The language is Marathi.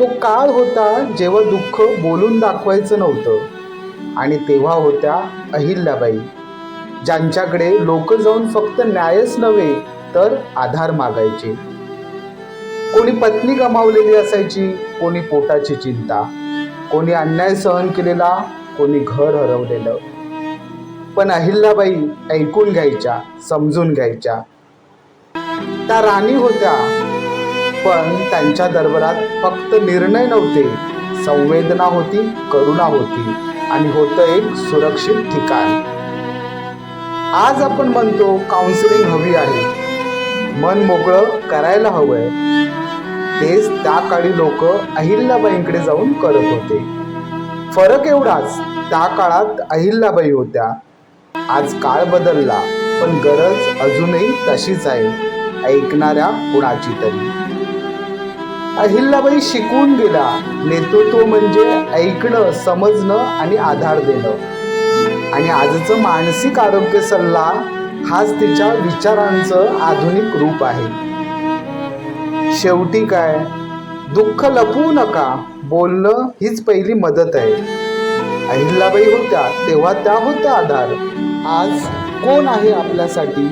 तो काळ होता जेव्हा दुःख बोलून दाखवायचं नव्हतं. आणि तेव्हा होत्या अहिल्याबाई ज्यांच्याकडे लोक जाऊन फक्त न्यायच नव्हे तर आधार मागायचे. कोणी पत्नी गमावलेली असायची कोणी पोटाची चिंता. कोणी अन्याय सहन केलेला कोणी घर हरवलेलं. पण अहिल्याबाई ऐकून घ्यायच्या समजून घ्यायच्या. त्या राणी होत्या पण त्यांच्या दरबारात फक्त निर्णय नव्हते. संवेदना होती करुणा होती आणि होतं एक सुरक्षित ठिकाण. आज आपण म्हणतो काउन्सिलिंग हवी आहे. मन मोकळं करायला हवंय. तेच त्या काळी लोक अहिल्याबाईंकडे जाऊन करत होते. फरक एवढाच त्या काळात अहिल्याबाई होत्या. आज काळ बदलला पण गरज अजूनही तशीच आहे. ऐकणाऱ्या कुणाची तरी. अहिल्याबाई शिकून गेला. नेतृत्व म्हणजे ऐकणं समजणं आणि आधार देणं. आणि आजचं मानसिक आरोग्य सल्ला हाच तिच्या विचारांचं आधुनिक रूप आहे. शेवटी काय? दुःख लपवू नका. बोलणं हीच पहिली मदत आहे. अहिल्याबाई होत्या तेव्हा त्या होत्या आधार. आज कोण आहे आपल्यासाठी?